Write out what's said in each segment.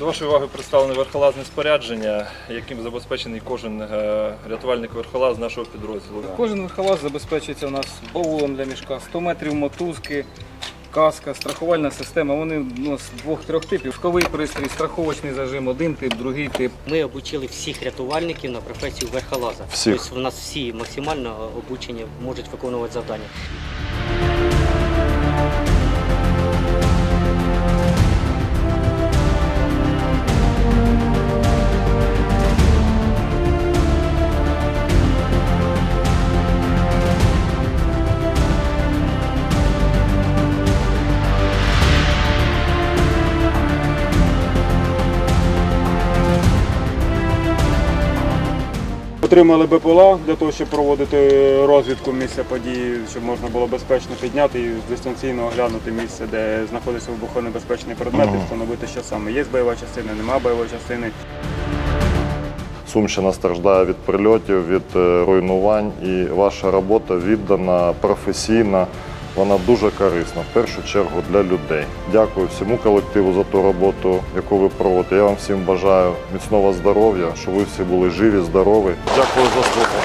До вашої уваги представлене верхолазне спорядження, яким забезпечений кожен е, рятувальник верхолаз нашого підрозділу. Кожен верхолаз забезпечується у нас баулом для мішка, 100 метрів мотузки, каска, страхувальна система. Вони у нас двох-трьох типів. Шковий пристрій, страховочний зажим, один тип, другий тип. Ми обучили всіх рятувальників на професію верхолаза. Всіх? Тобто у нас всі максимально обучені можуть виконувати завдання. Отримали БПЛА для того, щоб проводити розвідку місця події, щоб можна було безпечно підняти і дистанційно оглянути місце, де знаходиться вибухонебезпечний предмет, і встановити, що саме є бойова частина, нема бойової частини. Сумщина страждає від прильотів, від е, руйнувань, і ваша робота віддана, професійна. Вона дуже корисна, в першу чергу для людей. Дякую всьому колективу за ту роботу, яку ви проводите. Я вам всім бажаю міцного здоров'я, щоб ви всі були живі, здорові. Дякую за слуху.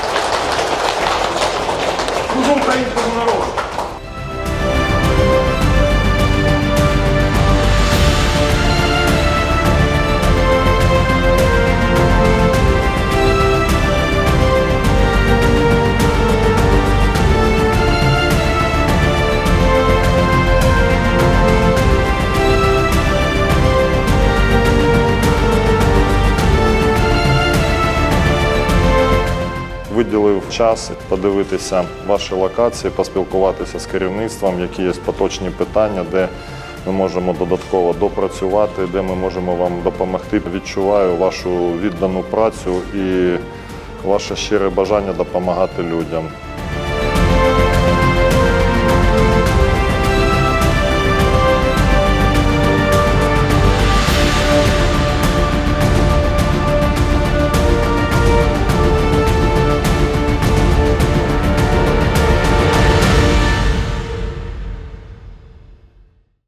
Виділив час подивитися ваші локації, поспілкуватися з керівництвом, які є поточні питання, де ми можемо додатково допрацювати, де ми можемо вам допомогти. Відчуваю вашу віддану працю і ваше щире бажання допомагати людям.